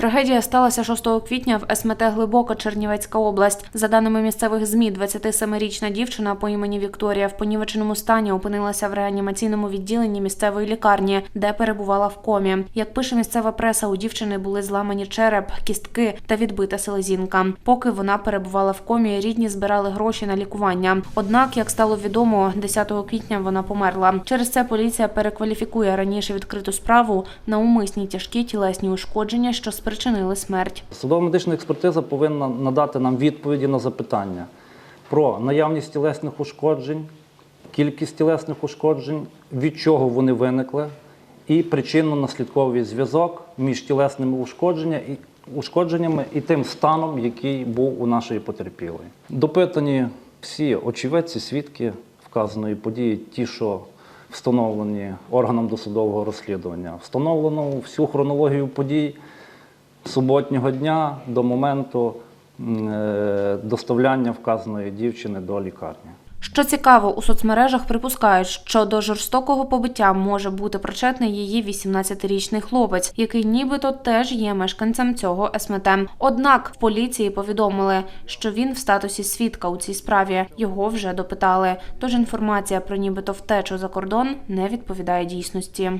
Трагедія сталася 6 квітня в СМТ Глибока, Чернівецька область. За даними місцевих ЗМІ, 27-річна дівчина по імені Вікторія в понівеченому стані опинилася в реанімаційному відділенні місцевої лікарні, де перебувала в комі. Як пише місцева преса, у дівчини були зламані череп, кістки та відбита селезінка. Поки вона перебувала в комі, рідні збирали гроші на лікування. Однак, як стало відомо, 10 квітня вона померла. Через це поліція перекваліфікує раніше відкриту справу на умисні тяжкі тілесні ушкодження, що спричинили смерть. Судово-медична експертиза повинна надати нам відповіді на запитання про наявність тілесних ушкоджень, кількість тілесних ушкоджень, від чого вони виникли, і причинно-наслідковий зв'язок між тілесними ушкодження і- ушкодженнями і тим станом, який був у нашої потерпілої. Допитані всі очевидці, свідки вказаної події, ті, що встановлені органом досудового розслідування, встановлено всю хронологію подій суботнього дня до моменту е, доставляння вказаної дівчини до лікарні. Що цікаво, у соцмережах припускають, що до жорстокого побиття може бути причетний її 18-річний хлопець, який нібито теж є мешканцем цього СМТ. Однак в поліції повідомили, що він в статусі свідка у цій справі. Його вже допитали. Тож інформація про нібито втечу за кордон не відповідає дійсності.